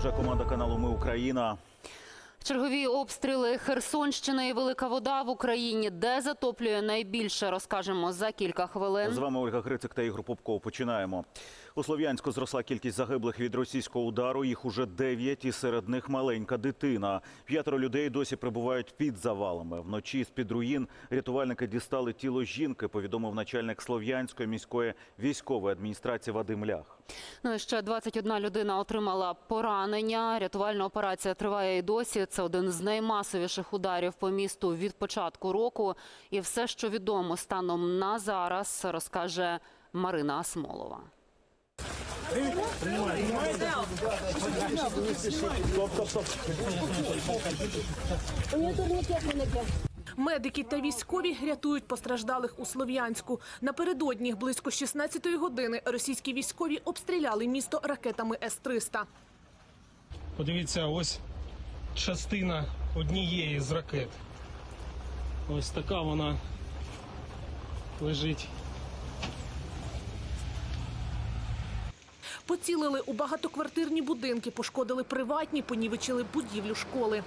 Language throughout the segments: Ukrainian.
вже команда каналу Ми Україна. Чергові обстріли Херсонщини і Велика Вода в Україні, де затоплює найбільше, розкажемо за кілька хвилин. З вами Ольга Грицик та Ігор Попков. Починаємо. У Слов'янську зросла кількість загиблих від російського удару. Їх уже дев'ять, і серед них маленька дитина. П'ятеро людей досі перебувають під завалами. Вночі з під руїн рятувальники дістали тіло жінки. Повідомив начальник Слов'янської міської військової адміністрації Вадим Лях. Ну і ще 21 людина отримала поранення. Рятувальна операція триває і досі. Це один з наймасовіших ударів по місту від початку року. І все, що відомо станом на зараз, розкаже Марина Асмолова. На ноге. Медики та військові рятують постраждалих у Слов'янську. Напередодні близько 16-ї години російські військові обстріляли місто ракетами С-300. Подивіться, ось частина однієї з ракет. Ось така вона лежить. Поцілили у багатоквартирні будинки, пошкодили приватні, понівечили будівлю школи.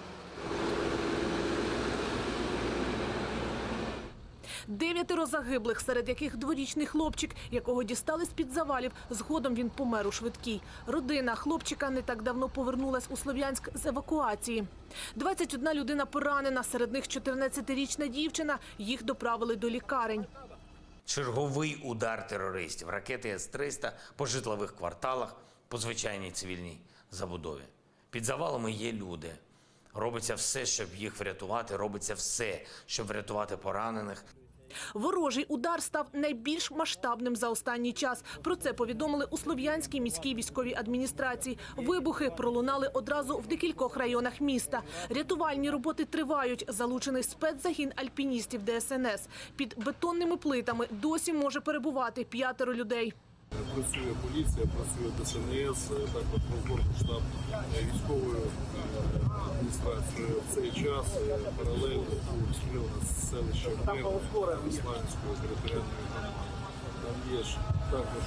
Дев'ятеро загиблих, серед яких дворічний хлопчик, якого дістали з-під завалів. Згодом він помер у швидкій. Родина хлопчика не так давно повернулась у Слов'янськ з евакуації. 21 людина поранена, серед них 14-річна дівчина. Їх доправили до лікарень. Черговий удар терористів ракети С-300 по житлових кварталах, по звичайній цивільній забудові. Під завалами є люди. Робиться все, щоб їх врятувати. Робиться все, щоб врятувати поранених. Ворожий удар став найбільш масштабним за останній час. Про це повідомили у Слов'янській міській військовій адміністрації. Вибухи пролунали одразу в декількох районах міста. Рятувальні роботи тривають. Залучений спецзагін альпіністів ДСНС. Під бетонними плитами досі може перебувати п'ятеро людей. Працює поліція, працює ДСНС, також розгорнув штаб е, військової е, адміністрації. В цей час е, паралельно обстріляно селище Славянської територіальної громади. Там є ж також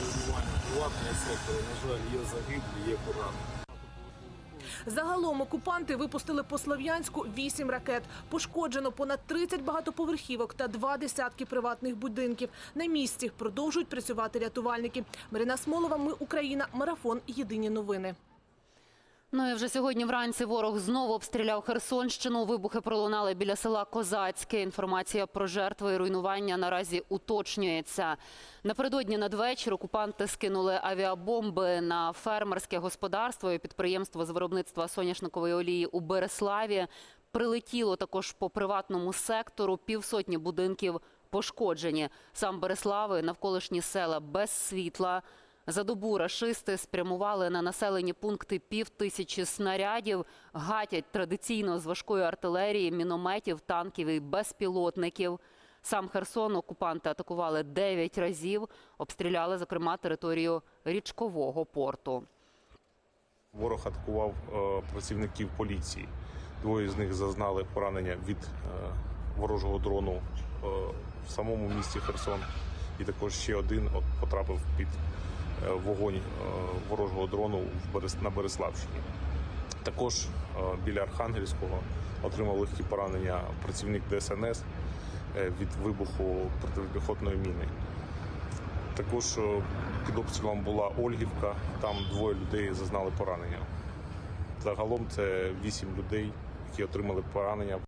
руйнування приватного сектору. На жаль, є загиблі, є поранені. Загалом окупанти випустили по Слов'янську вісім ракет. Пошкоджено понад 30 багатоповерхівок та два десятки приватних будинків. На місці продовжують працювати рятувальники. Марина Смолова, ми Україна. Марафон. Єдині новини. Ну і вже сьогодні вранці ворог знову обстріляв Херсонщину. Вибухи пролунали біля села Козацьке. Інформація про жертви і руйнування наразі уточнюється. Напередодні надвечір окупанти скинули авіабомби на фермерське господарство і підприємство з виробництва соняшникової олії у Береславі. Прилетіло також по приватному сектору. Півсотні будинків пошкоджені. Сам Береслави, навколишні села без світла. За добу рашисти спрямували на населені пункти пів тисячі снарядів, гатять традиційно з важкої артилерії, мінометів, танків і безпілотників. Сам Херсон окупанти атакували 9 разів, обстріляли, зокрема, територію річкового порту. Ворог атакував е, працівників поліції. Двоє з них зазнали поранення від е, ворожого дрону е, в самому місті Херсон. І також ще один от потрапив під вогонь е, ворожого дрону на Береславщині. Також е, біля Архангельського отримав легкі поранення працівник ДСНС е, від вибуху протипіхотної міни. Також під обстрілом була Ольгівка, там двоє людей зазнали поранення. Загалом це вісім людей, які отримали поранення.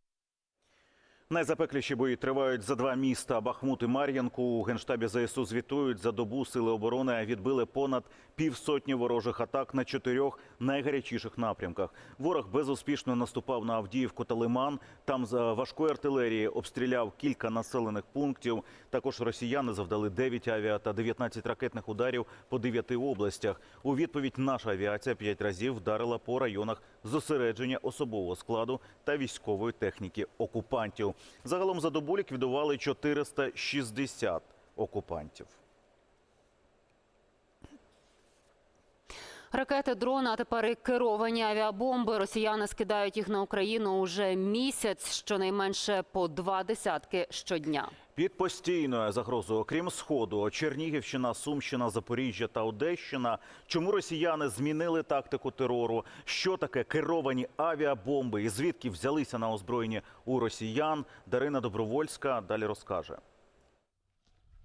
Найзапекліші бої тривають за два міста Бахмут і Мар'янку. У генштабі ЗСУ звітують за добу сили оборони відбили понад півсотні ворожих атак на чотирьох найгарячіших напрямках. Ворог безуспішно наступав на Авдіївку та Лиман. Там за важкої артилерії обстріляв кілька населених пунктів. Також росіяни завдали 9 авіа та 19 ракетних ударів по 9 областях. У відповідь наша авіація п'ять разів вдарила по районах зосередження особового складу та військової техніки окупантів. Загалом за добу ліквідували 460 окупантів. Ракети, дрони, а тепер і керовані авіабомби. Росіяни скидають їх на Україну уже місяць, щонайменше по два десятки щодня. Під постійною загрозою, окрім сходу, Чернігівщина, Сумщина, Запоріжжя та Одещина. Чому росіяни змінили тактику терору? Що таке керовані авіабомби і звідки взялися на озброєнні у росіян? Дарина Добровольська далі розкаже.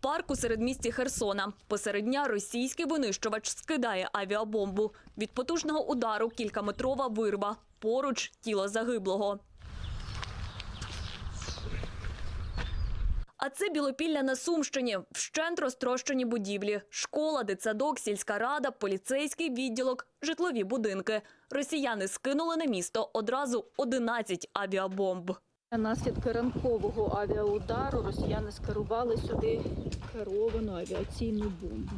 Парк у середмісті Херсона. Посеред дня російський винищувач скидає авіабомбу. Від потужного удару кількаметрова вирва. Поруч тіло загиблого. А це Білопілля на Сумщині. Вщент розтрощені будівлі. Школа, дитсадок, сільська рада, поліцейський відділок, житлові будинки. Росіяни скинули на місто одразу 11 авіабомб. Наслідки ранкового авіаудару росіяни скерували сюди керовану авіаційну бомбу.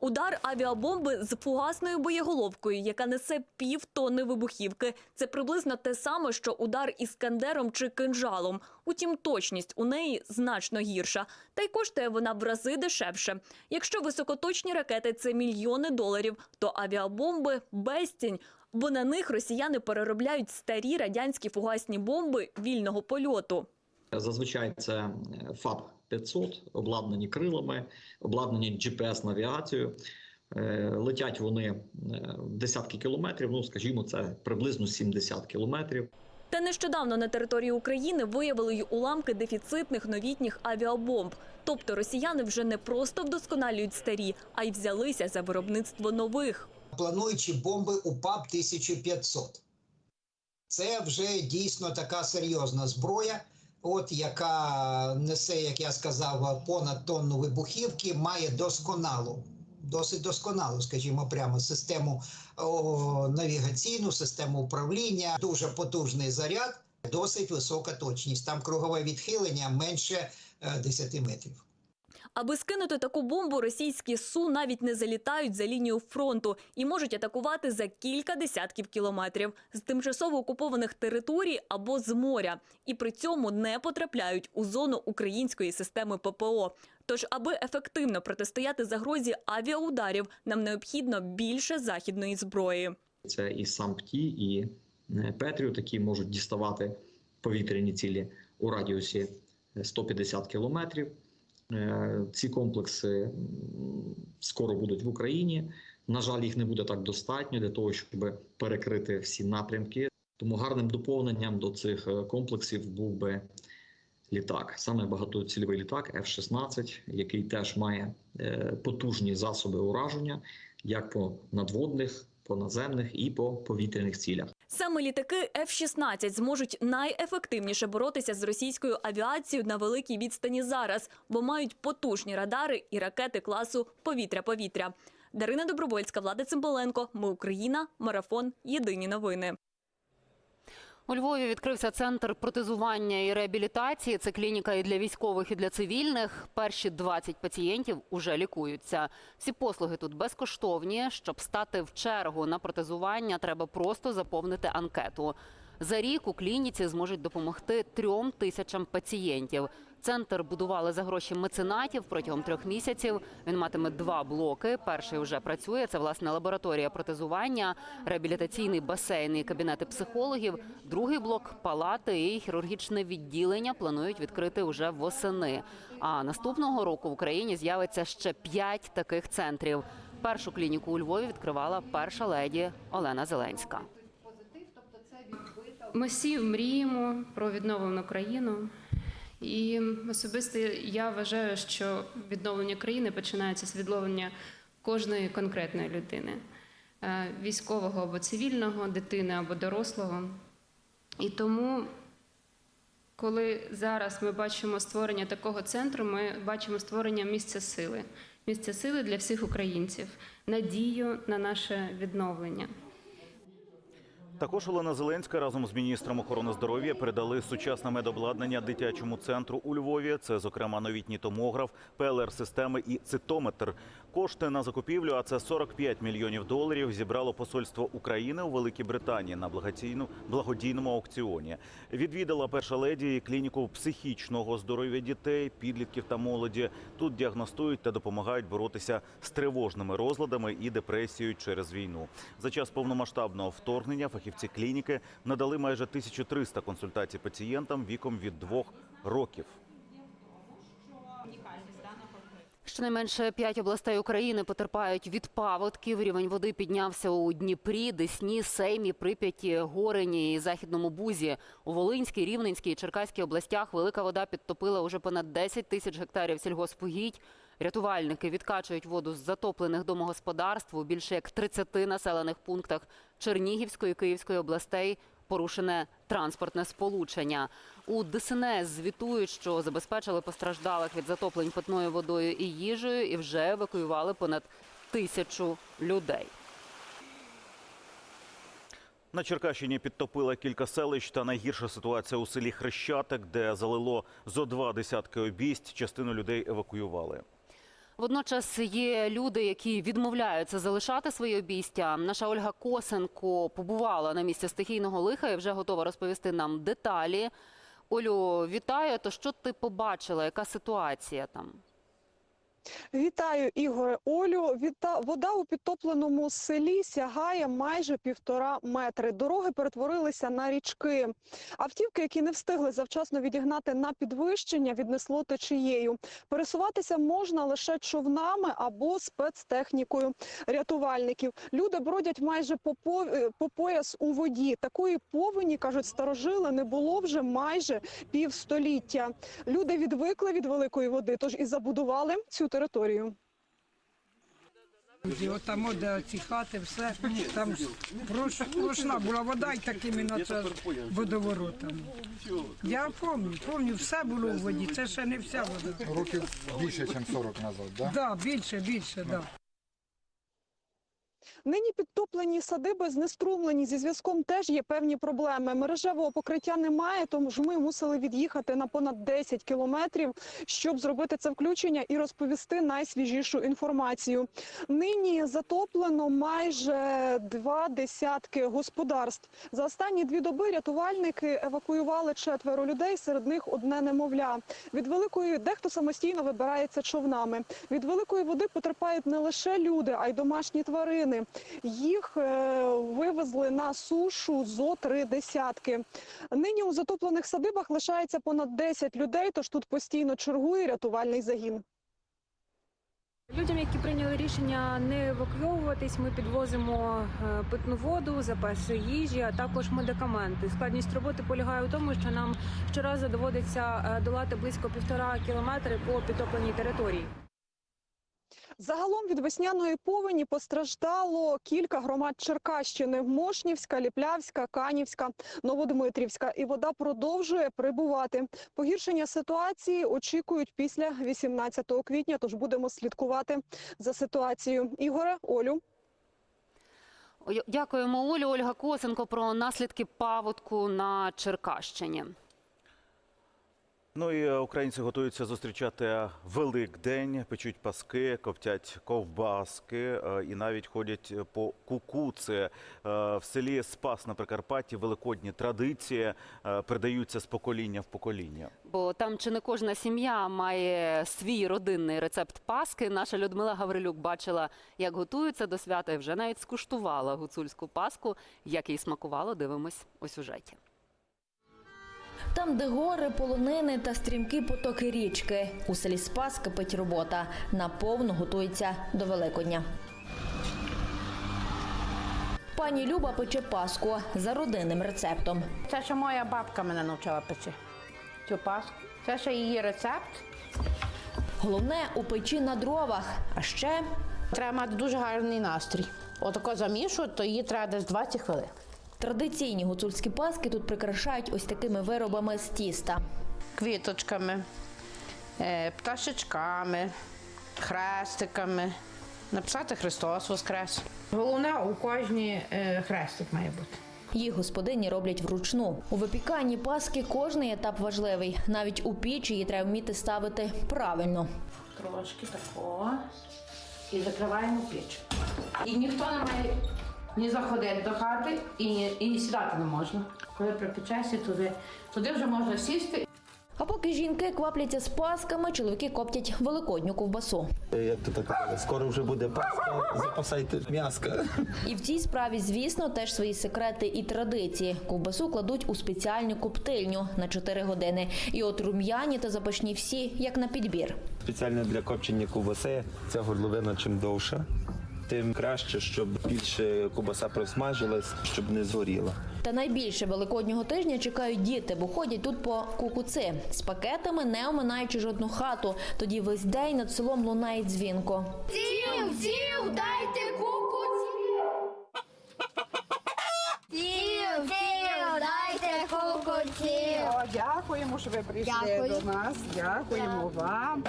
Удар авіабомби з фугасною боєголовкою, яка несе пів тонни вибухівки. Це приблизно те саме, що удар іскандером чи кинжалом. Утім, точність у неї значно гірша. Та й коштує вона в рази дешевше. Якщо високоточні ракети це мільйони доларів, то авіабомби безцінь. Бо на них росіяни переробляють старі радянські фугасні бомби вільного польоту. Зазвичай це е, ФАП 500, обладнані крилами, обладнані GPS-навігацією. Е, Летять вони е, десятки кілометрів. Ну скажімо, це приблизно 70 кілометрів. Та нещодавно на території України виявили й уламки дефіцитних новітніх авіабомб. Тобто росіяни вже не просто вдосконалюють старі, а й взялися за виробництво нових. плануючи бомби УПАП 1500. Це вже дійсно така серйозна зброя, от яка несе, як я сказав, понад тонну вибухівки, має досконалу, досить досконалу, скажімо, прямо систему о, навігаційну, систему управління, дуже потужний заряд, досить висока точність. Там кругове відхилення менше е, 10 метрів. Аби скинути таку бомбу, російські су навіть не залітають за лінію фронту і можуть атакувати за кілька десятків кілометрів з тимчасово окупованих територій або з моря, і при цьому не потрапляють у зону української системи ППО. Тож, аби ефективно протистояти загрозі авіаударів, нам необхідно більше західної зброї. Це і САМПТІ, і е, Петріот, які можуть діставати повітряні цілі у радіусі 150 кілометрів. Е, Ці комплекси скоро будуть в Україні. На жаль, їх не буде так достатньо для того, щоб перекрити всі напрямки. Тому гарним доповненням до цих е, комплексів був би літак, саме багатоцільовий літак F-16, який теж має е, потужні засоби ураження, як по надводних, по наземних і по повітряних цілях. Саме літаки F-16 зможуть найефективніше боротися з російською авіацією на великій відстані зараз, бо мають потужні радари і ракети класу повітря-повітря. Дарина Добровольська, Влада Цимбаленко. Ми Україна. Марафон. Єдині новини. У Львові відкрився центр протезування і реабілітації. Це клініка і для військових, і для цивільних. Перші 20 пацієнтів уже лікуються. Всі послуги тут безкоштовні. Щоб стати в чергу на протезування, треба просто заповнити анкету. За рік у клініці зможуть допомогти трьом тисячам пацієнтів. Центр будували за гроші меценатів протягом трьох місяців. Він матиме два блоки. Перший вже працює. Це власне лабораторія протезування, реабілітаційний басейн і кабінети психологів. Другий блок палати і хірургічне відділення планують відкрити уже восени. А наступного року в Україні з'явиться ще п'ять таких центрів. Першу клініку у Львові відкривала перша леді Олена Зеленська. Ми всі мріємо про відновлену країну. І особисто я вважаю, що відновлення країни починається з відновлення кожної конкретної людини Е, військового або цивільного, дитини або дорослого. І тому, коли зараз ми бачимо створення такого центру, ми бачимо створення місця сили, місця сили для всіх українців, надію на наше відновлення. Також Олена Зеленська разом з міністром охорони здоров'я передали сучасне медобладнання дитячому центру у Львові. Це, зокрема, новітній томограф, ПЛР-системи і цитометр. Кошти на закупівлю, а це 45 мільйонів доларів, зібрало посольство України у Великій Британії на благодійному аукціоні. Відвідала перша леді клініку психічного здоров'я дітей, підлітків та молоді. Тут діагностують та допомагають боротися з тривожними розладами і депресією через війну. За час повномасштабного вторгнення фахівці клініки надали майже 1300 консультацій пацієнтам віком від 2 років. Щонайменше п'ять областей України потерпають від паводків. Рівень води піднявся у Дніпрі, Десні, Сеймі, Прип'яті, Горині і Західному Бузі. У Волинській, Рівненській і Черкаській областях велика вода підтопила уже понад 10 тисяч гектарів сільгоспугідь. Рятувальники відкачують воду з затоплених домогосподарств у більше як 30 населених пунктах Чернігівської, Київської областей. Порушене транспортне сполучення. У ДСНС звітують, що забезпечили постраждалих від затоплень питною водою і їжею і вже евакуювали понад тисячу людей. На Черкащині підтопила кілька селищ та найгірша ситуація у селі Хрещатик, де залило зо два десятки обійсть. Частину людей евакуювали. Водночас є люди, які відмовляються залишати свої обійстя. Наша Ольга Косенко побувала на місці стихійного лиха і вже готова розповісти нам деталі. Олю, вітаю. То що ти побачила? Яка ситуація там? Вітаю, Ігоре Олю. Віта... Вода у підтопленому селі сягає майже півтора метри. Дороги перетворилися на річки. Автівки, які не встигли завчасно відігнати на підвищення, віднесло течією. Пересуватися можна лише човнами або спецтехнікою рятувальників. Люди бродять майже по, по... е, по пояс у воді. Такої повені, кажуть старожили, не було вже майже півстоліття. Люди відвикли від великої води, тож і забудували цю територію. І от там, де ці хати, все, там прош, прошна була вода і такими на це водоворотами. Я пам'ятаю, пам'ятаю, все було у воді, це ще не вся вода. Років більше, ніж 40 назад, да? Да, більше, більше, да. Нині підтоплені садиби знеструмлені. Зі зв'язком теж є певні проблеми. Мережевого покриття немає, тому ж ми мусили від'їхати на понад 10 кілометрів, щоб зробити це включення і розповісти найсвіжішу інформацію. Нині затоплено майже два десятки господарств. За останні дві доби рятувальники евакуювали четверо людей, серед них одне немовля. Від великої дехто самостійно вибирається човнами. Від великої води потерпають не лише люди, а й домашні тварини. Їх е, вивезли на сушу зо три десятки. Нині у затоплених садибах лишається понад 10 людей, тож тут постійно чергує рятувальний загін. Людям, які прийняли рішення не евакуйовуватись, ми підвозимо е, питну воду, запаси їжі, а також медикаменти. Складність роботи полягає у тому, що нам щоразу доводиться е, долати близько півтора кілометри по підтопленій території. Загалом від весняної повені постраждало кілька громад Черкащини: Мошнівська, Ліплявська, Канівська, Новодмитрівська. І вода продовжує прибувати. Погіршення ситуації очікують після 18 квітня. Тож будемо слідкувати за ситуацією. Ігоре, Олю. Дякуємо, Олю. Ольга Косенко про наслідки паводку на Черкащині. Ну і е, українці готуються зустрічати Великдень, печуть паски, коптять ковбаски е, і навіть ходять по кукуці. Е, В селі Спас на Прикарпатті великодні традиції е, передаються з покоління в покоління. Бо там чи не кожна сім'я має свій родинний рецепт паски. Наша Людмила Гаврилюк бачила, як готуються до свята, і вже навіть скуштувала гуцульську паску. Як їй смакувало, дивимось у сюжеті. Там, де гори, полонини та стрімкі потоки річки. У селі Спас кипить робота. Наповну готується до Великодня. Пані Люба пече паску за родинним рецептом. Це ще моя бабка мене навчила печи. Цю паску. Це ще її рецепт. Головне у печі на дровах. А ще Треба мати дуже гарний настрій. Отако замішувати, то її треба десь 20 хвилин. Традиційні гуцульські паски тут прикрашають ось такими виробами з тіста. Квіточками, е, пташечками, хрестиками. Написати Христос Воскрес. Головне, у кожній е, хрестик має бути. Їх господині роблять вручну. У випіканні паски кожний етап важливий. Навіть у пічі її треба вміти ставити правильно. Трошки такого. І закриваємо піч. І ніхто не має ні заходити до хати, і, і сідати не можна. Коли припечешся, туди, туди вже можна сісти. А поки жінки квапляться з пасками, чоловіки коптять великодню ковбасу. Як то так скоро вже буде Пасха, запасайте м'яска. І в цій справі, звісно, теж свої секрети і традиції. Ковбасу кладуть у спеціальну коптильню на 4 години. І от рум'яні та запашні всі, як на підбір. Спеціально для копчення ковбаси ця горловина чим довша, тим краще, щоб більше ковбаса просмажилась, щоб не згоріла. Та найбільше великоднього тижня чекають діти, бо ходять тут по кукуци з пакетами, не оминаючи жодну хату. Тоді весь день над селом лунає дзвінко. Тів, тів, дайте куку. Тів, тів, дайте куку, дякуємо, що ви прийшли Дякую. до нас. Дякуємо вам.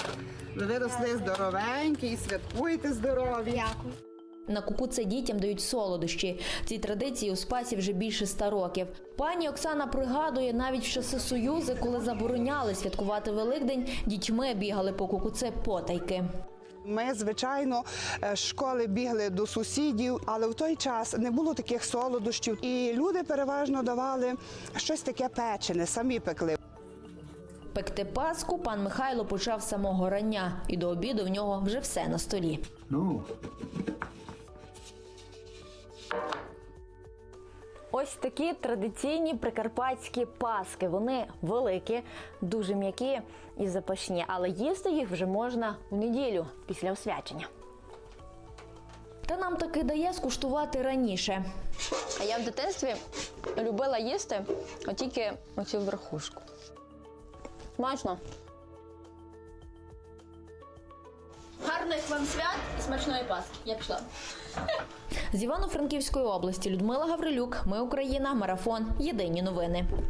Ви виросли здоровенькі і святкуєте здорові. Дякую. На кукуце дітям дають солодощі. Цій традиції у спасі вже більше ста років. Пані Оксана пригадує, навіть в часи Союзи, коли забороняли святкувати Великдень, дітьми бігали по кукуце потайки. Ми, звичайно, е, з школи бігли до сусідів, але в той час не було таких солодощів. І люди переважно давали щось таке печене, самі пекли. Пекти паску пан Михайло почав з самого рання, і до обіду в нього вже все на столі. Ну, Ось такі традиційні прикарпатські паски. Вони великі, дуже м'які і запашні, але їсти їх вже можна у неділю після освячення. Та нам таки дає скуштувати раніше. А я в дитинстві любила їсти от тільки оцю верхушку. Смачно. Гарних вам свят і смачної паски. Я пішла. З Івано-Франківської області Людмила Гаврилюк. Ми Україна. Марафон. Єдині новини.